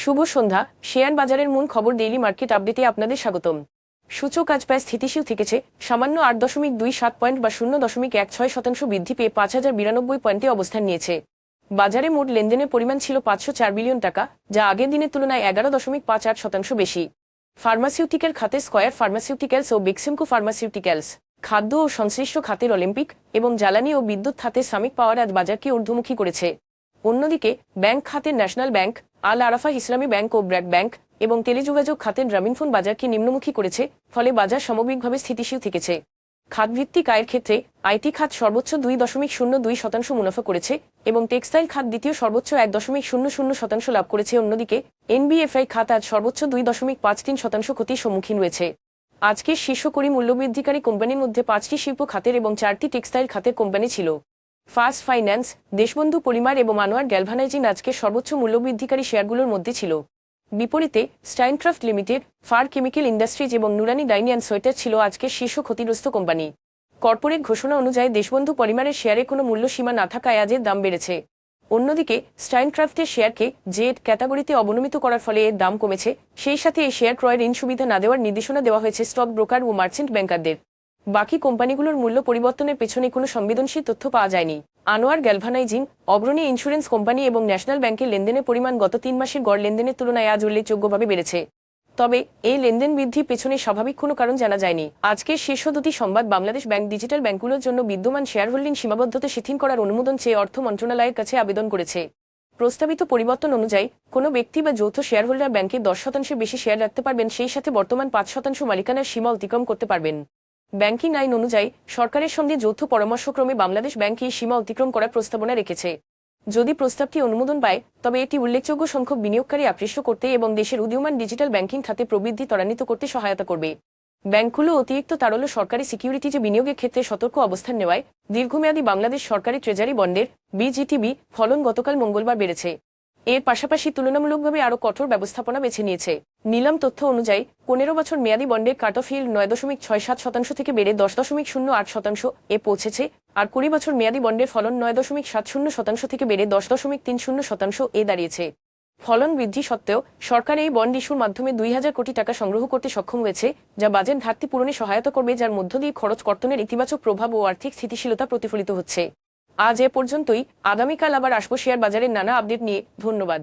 শুভ সন্ধ্যা। Share বাজারের মূল খবর ডেইলি মার্কেট আপডেটে আপনাদের স্বাগতম। সূচক আজ প্রায় স্থিতিশীল থেকেছে। সামান্য আট দশমিক দুই সাত পয়েন্ট বা শূন্য দশমিক এক ছয় শতাংশ বৃদ্ধি পেয়ে পাঁচ হাজার বিরানব্বই পয়েন্টে অবস্থান নিয়েছে। বাজারে মোট লেনদেনের পরিমাণ ছিল পাঁচশো চার বিলিয়ন টাকা, যা আগের দিনের তুলনায় এগারো দশমিক পাঁচ আট শতাংশ বেশি। ফার্মাসিউটিক্যাল খাতে স্কয়ার ফার্মাসিউটিক্যালস ও বিক্সিমকো ফার্মাসিউটিক্যালস, খাদ্য ও সংশ্লিষ্ট খাতের অলিম্পিক এবং জ্বালানি ও বিদ্যুৎ খাতে সামিক পাওয়ার আজ বাজারকে ঊর্ধ্বমুখী করেছে। অন্যদিকে, ব্যাংক খাতের ন্যাশনাল ব্যাংক, আল আরাফা ইসলামী ব্যাংক ও ব্র্যাক ব্যাংক এবং টেলিযোগাযোগ খাতের গ্রামীণফোন বাজারকে নিম্নমুখী করেছে, ফলে বাজার সামগ্রিকভাবে স্থিতিশীল থেকেছে। খাতভিত্তিক আয়ের ক্ষেত্রে, আইটি খাত সর্বোচ্চ দুই দশমিক শূন্য দুই শতাংশ মুনাফা করেছে এবং টেক্সটাইল খাত দ্বিতীয় সর্বোচ্চ এক দশমিক শূন্য শূন্য শতাংশ লাভ করেছে। অন্যদিকে, এনবিএফআই খাত আজ সর্বোচ্চ দুই দশমিক পাঁচ তিন শতাংশ ক্ষতির সম্মুখীন রয়েছে। আজকের শীর্ষ করি মূল্যবৃদ্ধিকারী কোম্পানির মধ্যে পাঁচটি শিল্প খাতের এবং চারটি টেক্সটাইল খাতের কোম্পানি ছিল। ফাস্ট ফাইন্যান্স, দেশবন্ধু পরিমার এবং আনোয়ার গ্যালভানাইজিন আজকে সর্বোচ্চ মূল্যবৃদ্ধিকারী শেয়ারগুলোর মধ্যে ছিল। বিপরীতে, Stylecraft Limited, fur chemical industries এবং নুরানি ডাইনি অ্যান্ড সোয়েটার ছিল আজকে শীর্ষ ক্ষতিগ্রস্ত কোম্পানি। কর্পোরেট ঘোষণা অনুযায়ী দেশবন্ধু পরিমারের শেয়ারে কোনো মূল্য সীমা না থাকায় আজের দাম বেড়েছে। অন্যদিকে, স্টাইনক্রাফটের শেয়ারকে জেড ক্যাটাগরিতে অবনমিত করার ফলে এর দাম কমেছে। সেই সাথে এই শেয়ার ক্রয়ের ঋণ সুবিধা না দেওয়ার নির্দেশনা দেওয়া হয়েছে স্টক ব্রোকার ও মার্চেন্ট ব্যাংকারদের। বাকি কোম্পানিগুলোর মূল্য পরিবর্তনের পেছনে কোনো সংবেদনশীল তথ্য পাওয়া যায়নি। Anwar galvanising, Agrani insurance company এবং ন্যাশনাল ব্যাংকের লেনদেনের পরিমাণ গত তিন মাসের গড় লেনদেনের তুলনায় আজ উল্লেখযোগ্যভাবে বেড়েছে। তবে এই লেনদেন বৃদ্ধির পেছনে স্বাভাবিক কোনো কারণ জানা যায়নি। আজকের শীর্ষ দুটি সংবাদ বাংলাদেশ ব্যাংক ডিজিটাল ব্যাংকগুলোর জন্য বিদ্যমান শেয়ার হোল্ডিং সীমাবদ্ধতা শিথিল করার অনুমোদন চেয়ে অর্থ মন্ত্রণালয়ের কাছে আবেদন করেছে। প্রস্তাবিত পরিবর্তন অনুযায়ী, কোনো ব্যক্তি বা যৌথ শেয়ার হোল্ডার ব্যাংকে দশ শতাংশের বেশি শেয়ার রাখতে পারবেন, সেই সাথে বর্তমান পাঁচ শতাংশ মালিকানার সীমা অতিক্রম করতে পারবেন। ব্যাংকিং আইন অনুযায়ী সরকারের সঙ্গে যৌথ পরামর্শক্রমে বাংলাদেশ ব্যাংক সীমা অতিক্রম করার প্রস্তাবনা রেখেছে। যদি প্রস্তাবটি অনুমোদন পায়, তবে এটি উল্লেখযোগ্য সংখ্যক বিনিয়োগকারী আকৃষ্ট করতে এবং দেশের উদীয়মান ডিজিটাল ব্যাংকিং খাতে প্রবৃদ্ধি ত্বরান্বিত করতে সহায়তা করবে। ব্যাংকগুলো অতিরিক্ত তারল্য সরকারি সিকিউরিটিজে বিনিয়োগের ক্ষেত্রে সতর্ক অবস্থান নেওয়ায় দীর্ঘমেয়াদী বাংলাদেশ সরকারি ট্রেজারি বন্ডের বিজিটিবি ফলন গতকাল মঙ্গলবার বেড়েছে। এর পাশাপাশি তুলনামূলকভাবে আরও কঠোর ব্যবস্থাপনা বেছে নিয়েছে। নিলাম তথ্য অনুযায়ী, পনেরো বছর মেয়াদী বন্ডের কাট অফ হিল নয় দশমিক ছয় সাত শতাংশ থেকে বেড়ে দশ দশমিক শূন্য আট শতাংশ এ পৌঁছেছে, আর কুড়ি বছর মেয়াদী বন্ডের ফলন নয় দশমিক সাত শূন্য শতাংশ থেকে বেড়ে দশ দশমিক তিন শূন্য শতাংশ এ দাঁড়িয়েছে। ফলন বৃদ্ধি সত্ত্বেও, সরকার এই বন্ড ইস্যুর মাধ্যমে দুই হাজার কোটি টাকা সংগ্রহ করতে সক্ষম হয়েছে, যা বাজেট ঘাটতি পূরণে সহায়তা করবে, যার মধ্য দিয়ে খরচ কর্তনের ইতিবাচক প্রভাব ও আর্থিক স্থিতিশীলতা প্রতিফলিত হচ্ছে। আজ এ পর্যন্তই, আগামীকাল আবার আসব শেয়ার বাজারের নানা আপডেট নিয়ে, ধন্যবাদ।